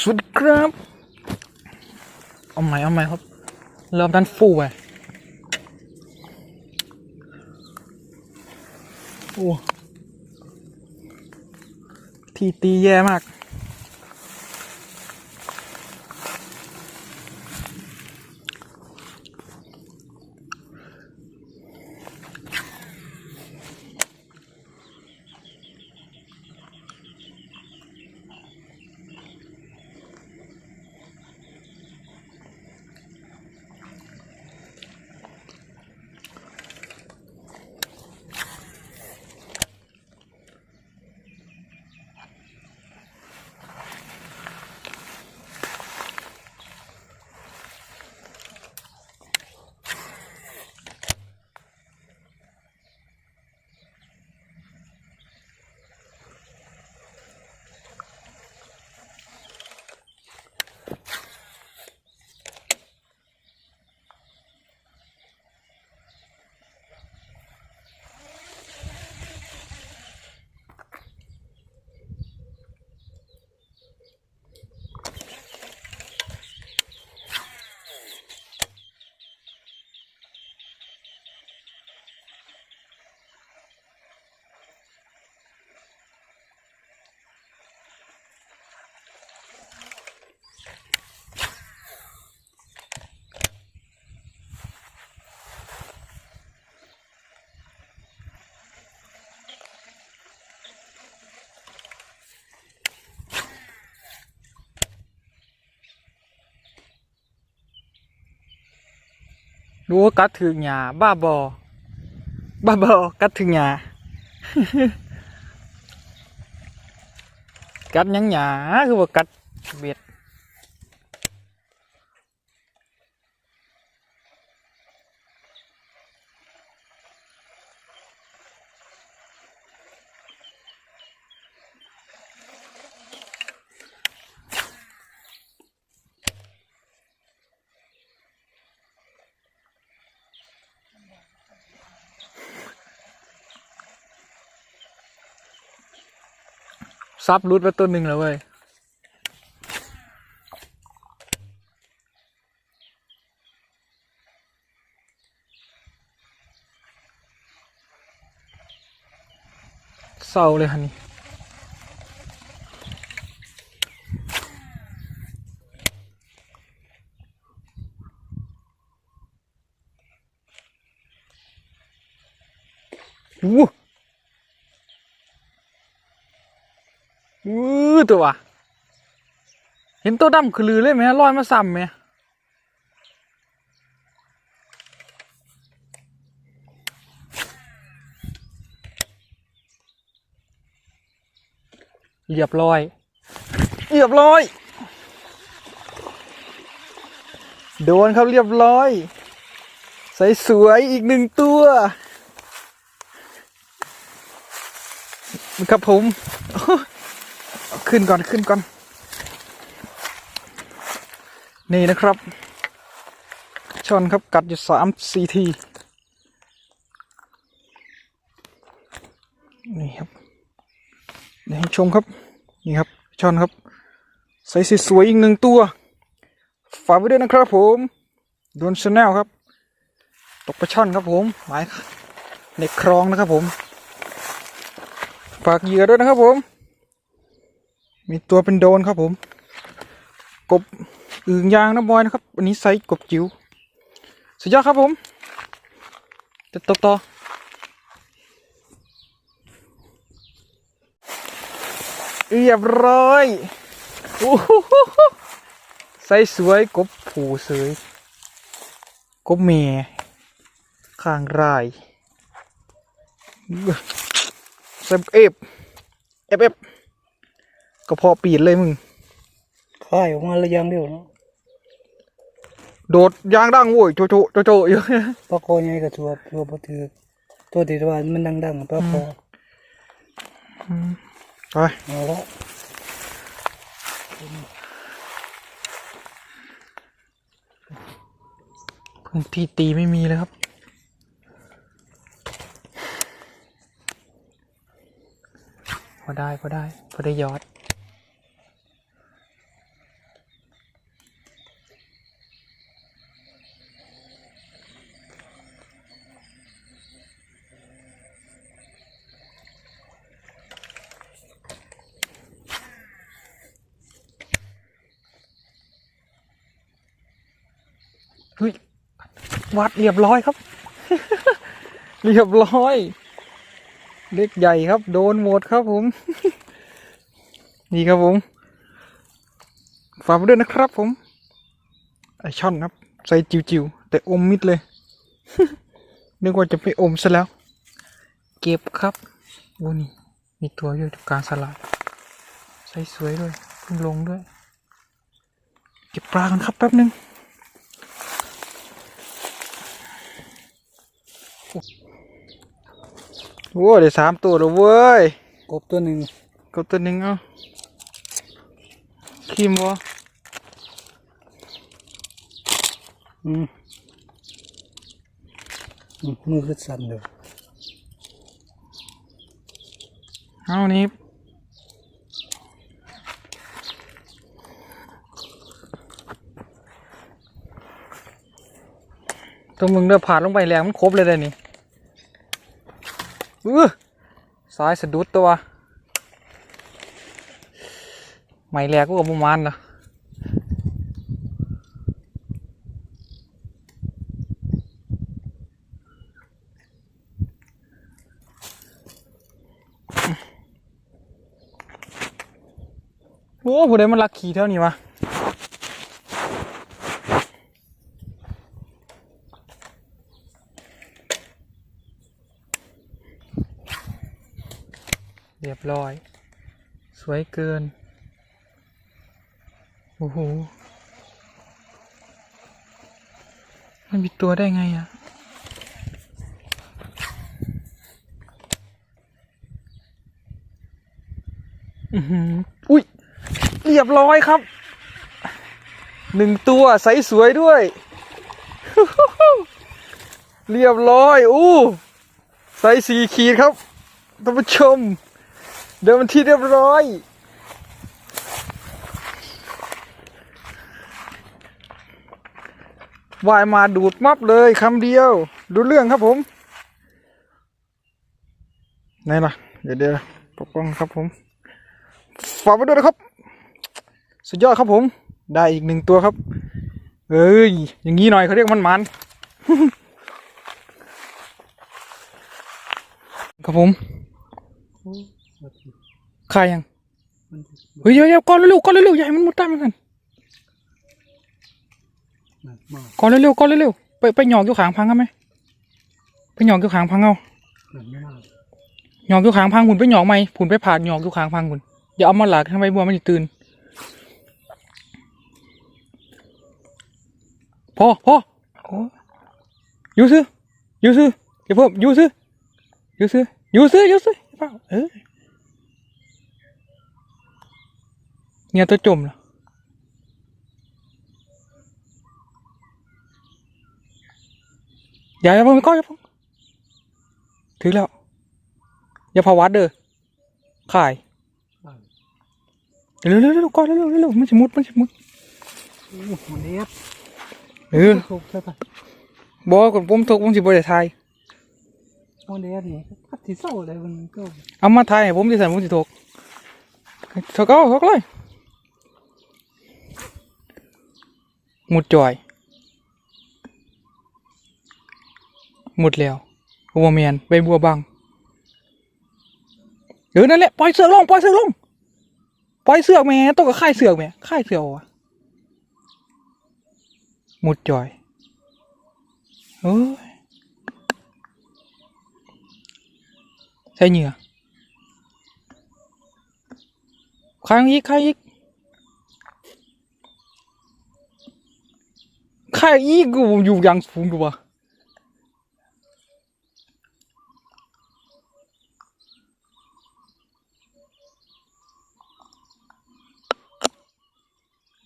สวัสดีครับ เอาใหม่เอาใหม่ครับ เริ่มด้านฟูไปโอ้ ทีตีแย่มาก ดูว่ากัดถึงหยาบ้าบอบ้าบอ กัดถึงหยา กัดหยังหยาคือว่ากัดเบ็ด ซับรุดไปตัวหนึ่งแล้วเว้ยเศร้าเลยฮันนี่วู้ ตัววะเห็นตัวดำคือลือเลยไหมลอยมาซ้ำไหมเรียบร้อยเรียบร้อย โดนครับเรียบร้อย ใสสวยอีกหนึ่งตัวครับผมเอา ขึ้นก่อนขึ้นก่อน นี่นะครับชอนครับกัดอยู่สามสี่ที นี่ครับเดี๋ยวชมครับ นี่ครับชอนครับ ใส่สวยอีกหนึ่งตัว ฝากไว้ด้วยนะครับผมโดนชาแนลครับ ตกปลาช่อนครับผมหมายในคลองนะครับผม ฝากเหยื่อด้วยนะครับผม มีตัวเป็นโดนครับผม กบอึ่งยางนะบอยนะครับอันนี้ไซส์กบจิ๋วสุดยอดครับผมจะตบต่อเรียบร้อยโอ้โหไซส์สวยกบผูเสยกบเมียข้างรายเซฟเอฟเอฟเอฟ ก็พอปีดเลยมึงค่ายออกมาแล้วยังเดียวเนาะโดดยางดังโว้ยโจโจโจโจอยู่ปลาคอใหญ่กับตัวตัวบ่ถือตัวที่ว่ามันดังๆปลาคอไปเอาละพื้นที่ตีไม่มีเลยครับพอได้พอได้พอได้ยอด เฮ้ยวัดเรียบร้อยครับ เรียบร้อย เล็กใหญ่ครับ โดนหมดครับผม นี่ครับผมฝากไปด้วยนะครับผมไอช่อนครับ ใส่จิ๋วๆ แต่อมมิดเลย นึกว่าจะไปอมซะแล้ว เก็บครับโอ้นี่มีตัวอยู่กลางสลาดใส่สวยด้วยเพิ่งลงด้วย เก็บปลากันครับแป๊บนึง โอ้ได้สามตัวแล้วเว้ยกบตัวหนึ่งกดตัวหนึ่งเอาขีมวะอืมอืมมือคือสั่นเลยเอานี่ตัวมึงเดินผ่านลงไปแรงมันครบเลยเลยนี่เออซ้ายสะดุดตัวไม่แรกก็ประมาณนะโอ้ผู้ใดมันลักขี่เท่านี้วะเร้อย สวยเกิน โอ้โห มันมีตัวได้ไงอะอือหืออุ้ย เรียบร้อยครับ หนึ่งตัวใสสวยด้วย เรียบร้อย อู้ ใสสี่ขีดครับท่านผู้ชม เดินมันที่เรียบร้อย วายมาดูดมับเลยคำเดียว ดูเรื่องครับผมไหนล่ะ เดี๋ยวเดี๋ยวปกป้องครับผม ฝากไปด้วยนะครับ สุดยอดครับผม ได้อีกหนึ่งตัวครับ เอ้ย อย่างนี้หน่อยเขาเรียกมันมันครับผม คายยังมันเฮ้ยเดี๋ยวๆก่อนเร็วๆก่อนเร็วๆอย่าให้มันมุดใต้มันกันหนักมากก่อนเร็วๆก่อนเร็วๆไปไปหยอกอยู่ขางพังกันไหมไปหยอกอยู่ขางพังเอาหนักมากหยอกอยู่ขางพังหุ่นไปหยอกไหมหุ่นไปผ่านหยอกอยู่ขางพังหุ่นอย่าเอามาหลักทำไมบัวมันจะตื่นพอพอโอ้อยูซื้ออยูซื้ออย่าเพิ่มอยูซื้ออยูซื้ออยูซื้ออยูซื้อเปล่าเออ เนี่ยตัวจมเหรออย่าอย่าเพิ่งก้อนอย่าเพิ่งถึงแล้ว อย่าพาวัดเด้อขายเร็วเร็วเร็วก่อนเร็วเร็วเร็วมันจะมุดมันจะมุดอู้มันเด็ดเออถูกใช่ปะบอกก่อนผมทกผมสิบ่ได้ทายมันเด็ดนี่พัดที่เศร้าเลยมันก็เอามาทายให้ผมสิใส่ผมสิทกทกเอาทกเลย หมุดจ่อย หมุดแล้วบัวเมียนใบบัวบังเออนั่นแหละปล่อยเสือกลงปล่อยเสือกลงปล่อยเสือกแม่ต้องกับค่ายเสือกแม่ค่ายเสือกวะหมุดจ่อยเอ้ยใส่เหงื่อข้างอีกข้างอีก ข้าอีกกูอยู่อย่างสูงดูวะ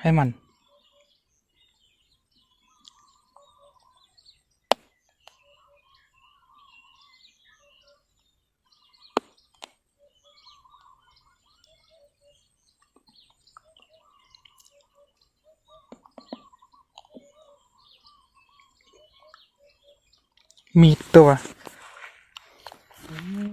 ให้มัน มีตัว